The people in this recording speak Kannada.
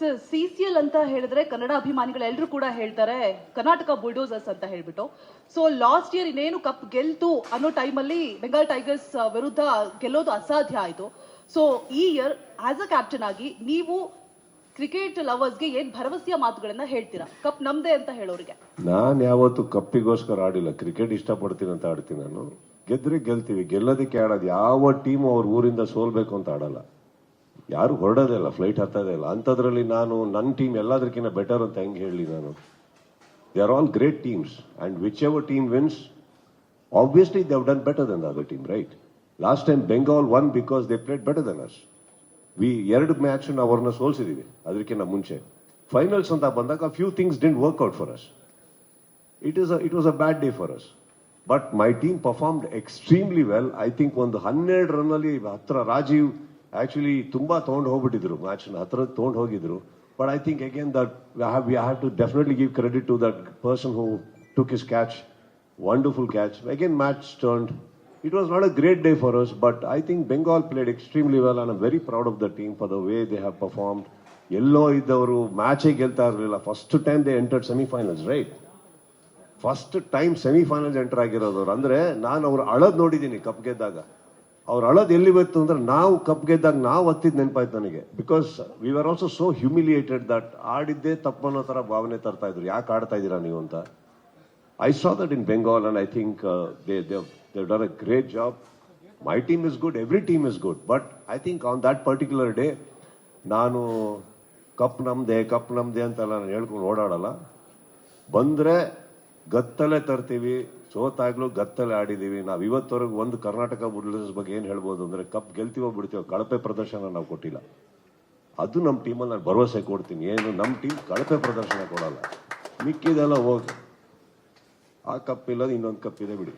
ಸರ್ ಸಿ ಸಿ ಎಲ್ ಅಂತ ಹೇಳಿದ್ರೆ ಕನ್ನಡ ಅಭಿಮಾನಿಗಳೆಲ್ಲರೂ ಕೂಡ ಹೇಳ್ತಾರೆ, ಕರ್ನಾಟಕ ಬುಲ್ಡೋಸರ್ಸ್ ಅಂತ ಹೇಳ್ಬಿಟ್ಟು. ಸೊ ಲಾಸ್ಟ್ ಇಯರ್ ಇನ್ನೇನು ಕಪ್ ಗೆಲ್ತು ಅನ್ನೋ ಟೈಮಲ್ಲಿ ಬೆಂಗಾಲ್ ಟೈಗರ್ಸ್ ವಿರುದ್ಧ ಗೆಲ್ಲೋದು ಅಸಾಧ್ಯ ಆಯಿತು. ಸೊ ಈ ಇಯರ್ ಆಸ್ ಅ ಕ್ಯಾಪ್ಟನ್ ಆಗಿ ನೀವು ಕ್ರಿಕೆಟ್ ಲವರ್ಸ್ಗೆ ಏನ್ ಭರವಸೆಯ ಮಾತುಗಳನ್ನ ಹೇಳ್ತೀರಾ? ಕಪ್ ನಮ್ದೇ ಅಂತ ಹೇಳೋರಿಗೆ. ನಾನು ಯಾವತ್ತು ಕಪ್ಪಿಗೋಸ್ಕರ ಆಡಿಲ್ಲ. ಕ್ರಿಕೆಟ್ ಇಷ್ಟಪಡ್ತೀನಿ ಅಂತ ಆಡ್ತೀನಿ ನಾನು. ಗೆದ್ರೆ ಗೆಲ್ತೀವಿ. ಗೆಲ್ಲೋದಕ್ಕೆ ಆಡೋದು ಯಾವ ಟೀಮ್ ಅವ್ರ ಊರಿಂದ ಸೋಲ್ಬೇಕು ಅಂತ ಆಡಲ್ಲ. ಯಾರು ಹೊರಡೋದೇ ಇಲ್ಲ ಫ್ಲೈಟ್ ಹತ್ತೋದೇ ಇಲ್ಲ. ಅಂಥದ್ರಲ್ಲಿ ನಾನು ನನ್ನ ಟೀಮ್ ಎಲ್ಲದಕ್ಕಿಂತ ಬೆಟರ್ ಅಂತ ಹೆಂಗೆ ಹೇಳಿ ನಾನು? They are all great teams and which ever team wins obviously they have done better than other team right last time Bengal won because they played better than us we ಎರಡು ಮ್ಯಾಚ್ ನಾವು ಅವ್ರನ್ನ ಸೋಲ್ಸಿದ್ದೀವಿ ಅದಕ್ಕಿಂತ ಮುಂಚೆ. ಫೈನಲ್ಸ್ ಅಂತ ಬಂದಾಗ few things didn't work out for us it is it was a bad day for us but my team performed extremely well I think ಒಂದು ಹನ್ನೆರಡು ರನ್ನಲ್ಲಿ ಹತ್ರ ರಾಜೀವ್ ಆಕ್ಚುಲಿ ತುಂಬಾ ತೊಗೊಂಡು ಹೋಗ್ಬಿಟ್ಟಿದ್ರು. ಮ್ಯಾಚ್ ಹತ್ರ ತೊಗೊಂಡು ಹೋಗಿದ್ರು. But I think again that we have to definitely give credit to that person who took his catch wonderful catch again match turned It was not a great day for us, but I think Bengal played extremely well, and I'm very proud of the team for the way they have performed. ಎಲ್ಲೋ ಇದ್ದವರು ಮ್ಯಾಚೇ ಗೆಲ್ತಾ ಇರಲಿಲ್ಲ. First time they entered semifinals right first time semifinals enter ಆಗಿರೋದವ್ರು. ಅಂದ್ರೆ ನಾನು ಅವ್ರು ಅಳದ್ ನೋಡಿದ್ದೀನಿ ಕಪ್ ಗೆದ್ದಾಗ. ಅವ್ರು ಅಳೋದು ಎಲ್ಲಿ ಬಂತು ಅಂದ್ರೆ ನಾವು ಕಪ್ ಗೆದ್ದಾಗ ನಾವು ಹತ್ತಿದ್ ನೆನಪಾಯ್ತು ನನಗೆ. Because we are also so humiliated that ಆಡಿದ್ದೇ ತಪ್ಪನ್ನೋ ತರ ಭಾವನೆ ತರ್ತಾ ಇದ್ರು. ಯಾಕೆ ಆಡ್ತಾ ಇದ್ದೀರಾ ನೀವು ಅಂತ? I saw that in Bengal and I think they they, done a great job. My team is good, every team is good, but I think on that particular day, ನಾನು ಕಪ್ ನಮ್ದೆ ಕಪ್ ನಮ್ದೆ ಅಂತೆಲ್ಲ ನಾನು ಹೇಳ್ಕೊಂಡು ಓಡಾಡಲ್ಲ. ಬಂದ್ರೆ ಗತ್ತಲೆ ತರ್ತೀವಿ, ಸೋತಾಗ್ಲೂ ಗತ್ತಲೆ ಆಡಿದೀವಿ. ನಾವು ಇವತ್ತವರೆಗೂ ಒಂದು ಕರ್ನಾಟಕ ಬುಲ್ಡರ್ಸ್ ಬಗ್ಗೆ ಏನು ಹೇಳ್ಬೋದು ಅಂದರೆ, ಕಪ್ ಗೆಲ್ತೀವೋ ಬಿಡ್ತೀವೋ ಕಳಪೆ ಪ್ರದರ್ಶನ ನಾವು ಕೊಟ್ಟಿಲ್ಲ. ಅದು ನಮ್ಮ ಟೀಮಲ್ಲಿ ನಾನು ಭರವಸೆ ಕೊಡ್ತೀನಿ. ಏನು ನಮ್ಮ ಟೀಮ್ ಕಳಪೆ ಪ್ರದರ್ಶನ ಕೊಡಲ್ಲ. ಮಿಕ್ಕಿದೆಲ್ಲ ಹೋಗಿ. ಆ ಕಪ್ ಇಲ್ಲದ ಇನ್ನೊಂದು ಕಪ್ ಇದೆ ಬಿಡಿ.